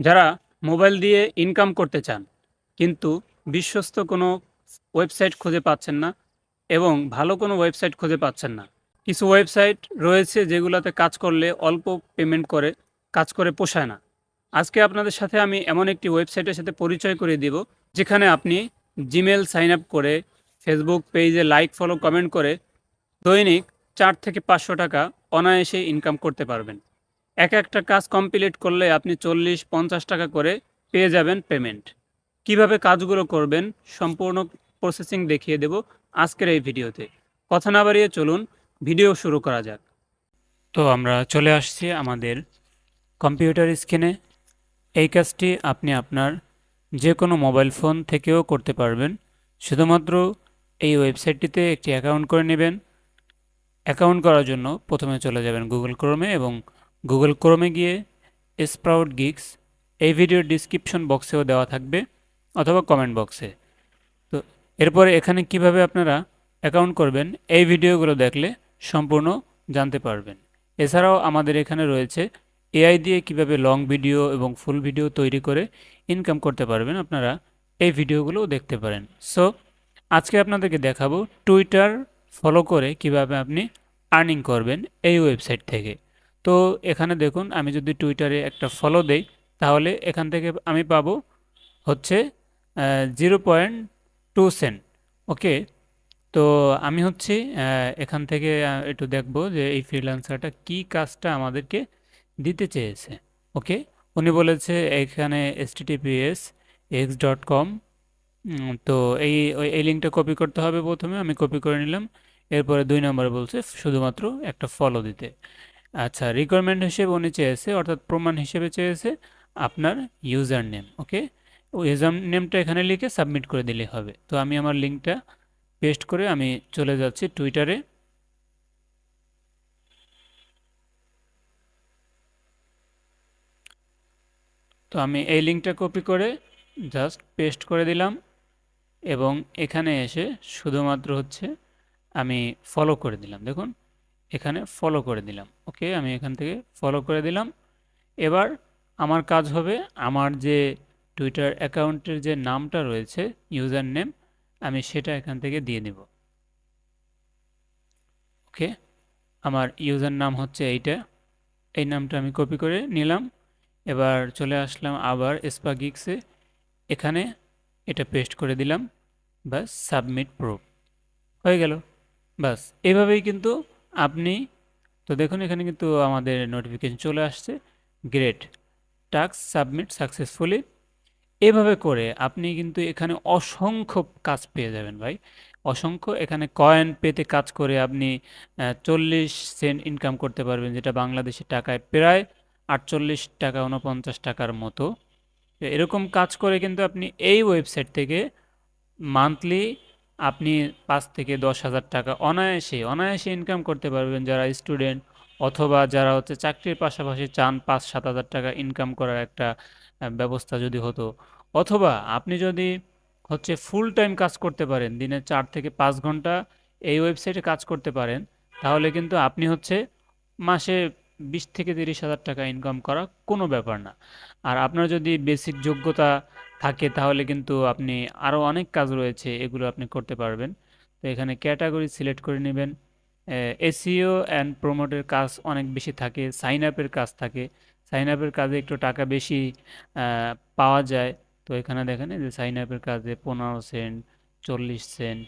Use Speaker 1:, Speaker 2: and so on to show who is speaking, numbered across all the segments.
Speaker 1: যারা মোবাইল দিয়ে ইনকাম করতে চান, কিন্তু বিশ্বস্ত কোনো ওয়েবসাইট খুঁজে পাচ্ছেন না এবং ভালো কোনো ওয়েবসাইট খুঁজে পাচ্ছেন না। কিছু ওয়েবসাইট রয়েছে যেগুলোতে কাজ করলে অল্প পেমেন্ট করে, কাজ করে পোষায় না। আজকে আপনাদের সাথে আমি এমন একটি ওয়েবসাইটের সাথে পরিচয় করে দিব, যেখানে আপনি জিমেল সাইন আপ করে ফেসবুক পেজে লাইক ফলো কমেন্ট করে দৈনিক চার থেকে পাঁচশো টাকা অনায়াসে ইনকাম করতে পারবেন। এক একটা কাজ কমপ্লিট করলে আপনি চল্লিশ, পঞ্চাশ টাকা করে পেয়ে যাবেন পেমেন্ট কীভাবে কাজগুলো করবেন সম্পূর্ণ প্রসেসিং দেখিয়ে দেব আজকের এই ভিডিওতে। কথা না বাড়িয়ে চলুন ভিডিও শুরু করা যাক। তো আমরা চলে আসছি আমাদের কম্পিউটার স্ক্রিনে এই কাজটি আপনি আপনার যে কোনো মোবাইল ফোন থেকেও করতে পারবেন। শুধুমাত্র এই ওয়েবসাইটটিতে একটি অ্যাকাউন্ট করে নেবেন। অ্যাকাউন্ট করার জন্য প্রথমে চলে যাবেন গুগল ক্রোমে এবং গুগল ক্রোমে গিয়ে স্প্রাউট গিগস এই ভিডিওর ডিসক্রিপশন বক্সেও দেওয়া থাকবে অথবা কমেন্ট বক্সে তো এরপরে এখানে কীভাবে আপনারা অ্যাকাউন্ট করবেন, এই ভিডিওগুলো দেখলে সম্পূর্ণ জানতে পারবেন। এছাড়াও আমাদের এখানে রয়েছে এআই দিয়ে কীভাবে লং ভিডিও এবং ফুল ভিডিও তৈরি করে ইনকাম করতে পারবেন আপনারা, এই ভিডিওগুলোও দেখতে পারেন। সো আজকে আপনাদেরকে দেখাবো টুইটার ফলো করে কীভাবে আপনি আর্নিং করবেন এই ওয়েবসাইট থেকে। তো এখানে দেখুন, আমি যদি টুইটারে একটা ফলো দেই, তাহলে এখান থেকে আমি পাবো হচ্ছে zero point two cent okay তো আমি হচ্ছে এখান থেকে একটু দেখব যে এই ফ্রিল্যান্সারটা কি কাজটা আমাদেরকে দিতে চেয়েছে ওকে উনি বলেছে, এখানে S TTPS X dot com তো এই এই লিঙ্কটা কপি করতে হবে প্রথমে, আমি কপি করে নিলাম, এরপরে দুই নম্বরে বলছে, শুধুমাত্র একটা ফলো দিতে। আচ্ছা রিকোয়ারমেন্ট হিসেবে উনি চেয়েছে, অর্থাৎ প্রমাণ হিসেবে চেয়েছে আপনার ইউজার নেম ওকে ওই ইউজার নেমটা এখানে লিখে সাবমিট করে দিলে হবে। তো আমি আমার লিঙ্কটা পেস্ট করে আমি চলে যাচ্ছি টুইটারে তো আমি এই লিঙ্কটা কপি করে জাস্ট পেস্ট করে দিলাম এবং এখানে এসে শুধুমাত্র হচ্ছে আমি ফলো করে দিলাম। দেখুন এখানে ফলো করে দিলাম। ওকে আমি এখান থেকে ফলো করে দিলাম। এবার আমার কাজ হবে আমার যে টুইটার অ্যাকাউন্টের যে নামটা রয়েছে ইউজার নেম আমি সেটা এখান থেকে দিয়ে দেব ওকে আমার ইউজার নাম হচ্ছে এইটা। এই নামটা আমি কপি করে নিলাম। এবার চলে আসলাম আবার স্পাগিক্সে এখানে এটা পেস্ট করে দিলাম। বাস সাবমিট প্রুফ হয়ে গেল। বাস এভাবেই কিন্তু আপনি, তো দেখুন এখানে কিন্তু আমাদের নোটিফিকেশন চলে আসছে গ্রেট টাস্ক সাবমিট সাকসেসফুলি এভাবে করে আপনি কিন্তু এখানে অসংখ্য কাজ পেয়ে যাবেন ভাই। অসংখ্য এখানে কয়েন পেতে কাজ করে আপনি চল্লিশ সেন্ট ইনকাম করতে পারবেন, যেটা বাংলাদেশি টাকায় প্রায় আটচল্লিশ টাকা উনপঞ্চাশ টাকার মতো। এরকম কাজ করে কিন্তু আপনি এই ওয়েবসাইট থেকে মান্থলি আপনি পাঁচ থেকে দশ হাজার টাকা অনায়াসে অনায়াসে ইনকাম করতে পারবেন যারা স্টুডেন্ট অথবা যারা হচ্ছে চাকরির পাশাপাশি চান পাঁচ, সাত হাজার টাকা ইনকাম করার একটা ব্যবস্থা যদি হতো। অথবা আপনি যদি হচ্ছে ফুল টাইম কাজ করতে পারেন, দিনে চার থেকে পাঁচ ঘণ্টা এই ওয়েবসাইটে কাজ করতে পারেন, তাহলে কিন্তু আপনি হচ্ছে মাসে বিশ থেকে তিরিশ হাজার টাকা ইনকাম করা কোনো ব্যাপার না। আর আপনার যদি বেসিক যোগ্যতা থাকে, তাহলে কিন্তু আপনি আরও অনেক কাজ রয়েছে, এগুলো আপনি করতে পারবেন। তো এখানে ক্যাটাগরি সিলেক্ট করে নেবেন। এসিও অ্যান্ড প্রমোটের কাজ অনেক বেশি থাকে, সাইন আপের কাজ থাকে। সাইন আপের কাজে একটু টাকা বেশি পাওয়া যায়। তো এখানে দেখেন যে সাইন আপের কাজে পনেরো সেন্ট, চল্লিশ সেন্ট।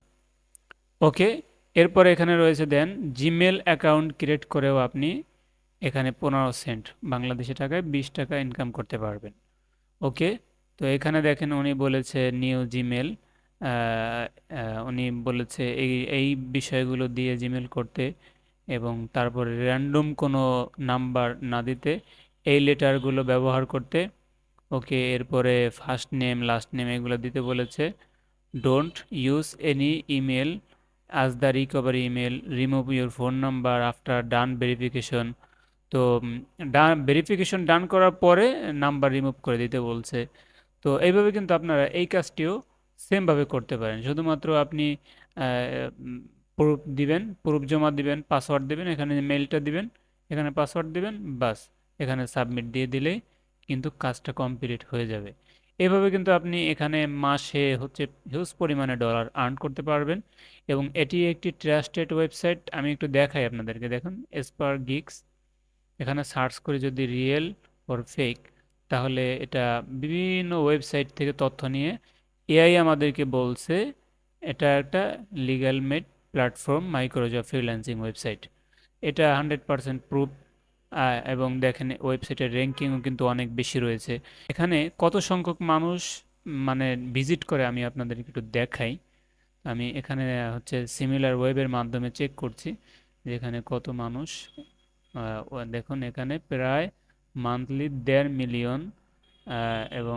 Speaker 1: ওকে, এরপরে এখানে রয়েছে দেন জিমেল অ্যাকাউন্ট ক্রিয়েট করেও আপনি এখানে পনেরো সেন্ট বাংলাদেশি টাকায় বিশ টাকা ইনকাম করতে পারবেন। ওকে তো এখানে দেখেন উনি বলেছে নিউ জিমেল উনি বলেছে এই এই বিষয়গুলো দিয়ে জিমেল করতে এবং তারপরে র্যান্ডম কোনো নাম্বার না দিতে, এই লেটারগুলো ব্যবহার করতে। ওকে, এরপরে ফার্স্ট নেম লাস্ট নেম এগুলো দিতে বলেছে। Don't use any email as the recovery email remove your phone number after done verification তো ডান ভেরিফিকেশন ডান করার পরে নাম্বার রিমুভ করে দিতে বলছে। তো এইভাবে কিন্তু আপনারা এই কাজটিও সেমভাবে করতে পারেন। শুধুমাত্র আপনি প্রুফ দিবেন, প্রুফ জমা দিবেন, পাসওয়ার্ড দিবেন, এখানে মেলটা দিবেন, এখানে পাসওয়ার্ড দিবেন, বাস। এখানে সাবমিট দিয়ে দিলেই কিন্তু কাজটা কমপ্লিট হয়ে যাবে। এভাবে কিন্তু আপনি এখানে মাসে হচ্ছে হিউজ পরিমাণে ডলার আর্ন করতে পারবেন এবং এটি একটি ট্রাস্টেড ওয়েবসাইট। আমি একটু দেখাই আপনাদেরকে। দেখুন এসপার গিক্স এখানে সার্চ করে যদি রিয়েল ওর ফেক তাহলে এটা বিভিন্ন ওয়েবসাইট থেকে তথ্য নিয়ে এআই আমাদেরকে বলছে, এটা একটা legal made platform microjob freelancing website এটা হান্ড্রেড পারসেন্ট প্রুফ এবং দেখেন ওয়েবসাইটের র্যাঙ্কিংও কিন্তু অনেক বেশি রয়েছে। এখানে কত সংখ্যক মানুষ মানে ভিজিট করে আমি আপনাদেরকে একটু দেখাই। আমি এখানে হচ্ছে সিমিলার ওয়েবের মাধ্যমে চেক করছি, যেখানে কত মানুষ দেখুন এখানে প্রায় মান্থলি দেড় মিলিয়ন এবং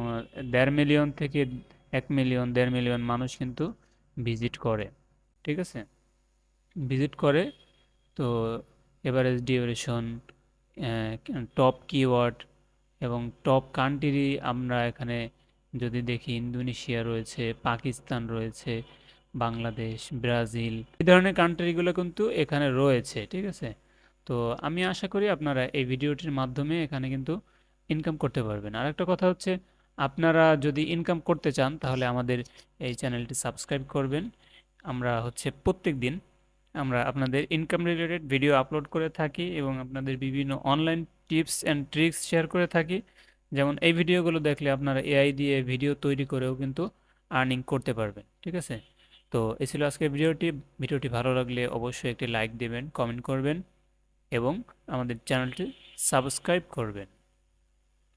Speaker 1: দেড় মিলিয়ন থেকে এক মিলিয়ন, দেড় মিলিয়ন মানুষ কিন্তু ভিজিট করে, ঠিক আছে? ভিজিট করে, তো এভারেজ ডিউরেশন টপ কিওয়ার্ড এবং টপ কান্ট্রি আমরা এখানে যদি দেখি, ইন্দোনেশিয়া রয়েছে, পাকিস্তান রয়েছে, বাংলাদেশ, ব্রাজিল, এই ধরনের কান্ট্রিগুলো কিন্তু এখানে রয়েছে, ঠিক আছে? তো আমি আশা করি আপনারা এই ভিডিওটির মাধ্যমে এখানে কিন্তু ইনকাম করতে পারবেন। আর একটা কথা হচ্ছে, আপনারা যদি ইনকাম করতে চান, তাহলে আমাদের এই চ্যানেলটি সাবস্ক্রাইব করবেন। আমরা হচ্ছে প্রত্যেক দিন আমরা আপনাদের ইনকাম রিলেটেড ভিডিও আপলোড করে থাকি এবং আপনাদের বিভিন্ন online tips and tricks share করে থাকি। যেমন এই ভিডিওগুলো দেখলে আপনারা এআই দিয়ে ভিডিও তৈরি করেও কিন্তু আর্নিং করতে পারবেন, ঠিক আছে? তো এ ছিল আজকের ভিডিওটি। ভিডিওটি ভালো লাগলে অবশ্যই একটি লাইক দেবেন কমেন্ট করবেন। এবং আমাদের চ্যানেলটি সাবস্ক্রাইব করবেন।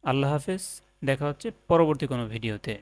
Speaker 1: আল্লাহ হাফেজ দেখা হচ্ছে পরবর্তী কোনো ভিডিওতে।